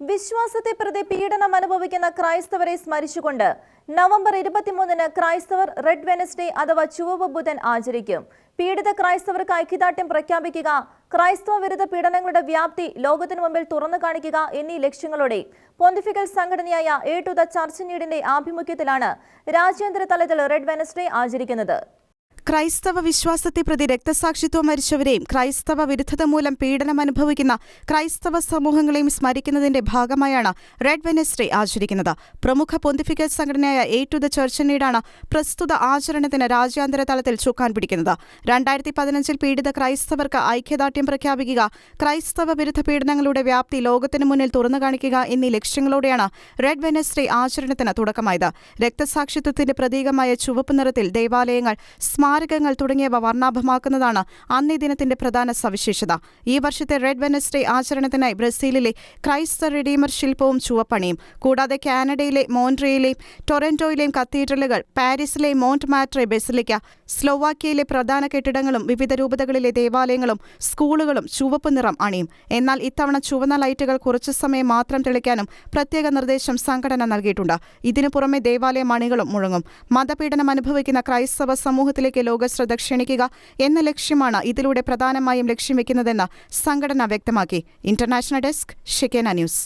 വിശ്വാസത്തെ പ്രതി പീഡനം അനുഭവിക്കുന്ന ക്രൈസ്തവരെ സ്മരിച്ചുകൊണ്ട് നവംബർ ഇരുപത്തിമൂന്നിന് ക്രൈസ്തവർ റെഡ് വെനസ്ഡേ അഥവാ ചുവപ്പ് ബുധൻ ആചരിക്കും. പീഡിത ക്രൈസ്തവർക്ക് ഐക്യദാർഢ്യം പ്രഖ്യാപിക്കുക ക്രൈസ്തവ വിരുദ്ധ പീഡനങ്ങളുടെ വ്യാപ്തി ലോകത്തിനു മുമ്പിൽ തുറന്നു കാണിക്കുക എന്നീ ലക്ഷ്യങ്ങളോടെ പൊന്തിഫിക്കൽ സംഘടനയായ എ ടു ദ ചർച്ച് നീഡിന്റെ ആഭിമുഖ്യത്തിലാണ് രാജ്യാന്തര തലത്തിൽ റെഡ് വെനസ്ഡേ ആചരിക്കുന്നത്. ക്രൈസ്തവ വിശ്വാസത്തെ പ്രതി രക്തസാക്ഷിത്വം മരിച്ചവരെയും ക്രൈസ്തവ വിരുദ്ധത മൂലം പീഡനം അനുഭവിക്കുന്ന ക്രൈസ്തവ സമൂഹങ്ങളെയും സ്മരിക്കുന്നതിന്റെ ഭാഗമായാണ് റെഡ് വെനസ്ഡേ ആചരിക്കുന്നത്. പ്രമുഖ പൊന്തിഫിക്കൽ സംഘടനയായ എ ടു ദ ചർച്ചിനീടാണ് പ്രസ്തുത ആചരണത്തിന് രാജ്യാന്തര തലത്തിൽ ചുക്കാൻ പിടിക്കുന്നത്. രണ്ടായിരത്തി പതിനഞ്ചിൽ പീഡിത ക്രൈസ്തവർക്ക് ഐക്യദാർഢ്യം പ്രഖ്യാപിക്കുക ക്രൈസ്തവ വിരുദ്ധ പീഡനങ്ങളുടെ വ്യാപ്തി ലോകത്തിനു മുന്നിൽ തുറന്നു കാണിക്കുക എന്നീ ലക്ഷ്യങ്ങളോടെയാണ് റെഡ് വെനസ്ഡേ ആചരണത്തിന് തുടക്കമായത്. രക്തസാക്ഷിത്വത്തിന്റെ പ്രതീകമായ ചുവപ്പ് നിറത്തിൽ ദേവാലയങ്ങൾ സ്മാരകങ്ങൾ തുടങ്ങിയവ വർണാഭമാക്കുന്നതാണ് അന്നേ ദിനത്തിന്റെ പ്രധാന സവിശേഷത. ഈ വർഷത്തെ റെഡ് വെനസ്ഡേ ആചരണത്തിനായി ബ്രസീലിലെ ക്രൈസ്ത റിഡീമർ ശില്പവും ചുവപ്പണിയും. കൂടാതെ കാനഡയിലെ മോൺട്രിയയിലെയും ടൊറന്റോയിലെയും കത്തീഡ്രലുകൾ പാരീസിലെ മോണ്ട് മാട്രെ ബെസിലിക്ക സ്ലോവാക്യയിലെ പ്രധാന കെട്ടിടങ്ങളും വിവിധ രൂപതകളിലെ ദേവാലയങ്ങളും സ്കൂളുകളും ചുവപ്പ് നിറം അണിയും. എന്നാൽ ഇത്തവണ ചുവന്ന ലൈറ്റുകൾ കുറച്ചു സമയം മാത്രം തെളിക്കാനും പ്രത്യേക നിർദ്ദേശം സംഘടന നൽകിയിട്ടുണ്ട്. ഇതിനു പുറമെ ദേവാലയ മണികളും മുഴങ്ങും. മതപീഡനം അനുഭവിക്കുന്ന ക്രൈസ്തവ സമൂഹത്തിലേക്ക് ലോകശ്രദ്ധ ക്ഷണിക്കുക എന്ന ലക്ഷ്യമാണ് ഇതിലൂടെ പ്രധാനമായും ലക്ഷ്യം വെക്കുന്നതെന്ന് സംഘടന വ്യക്തമാക്കി. International desk Shekinah news.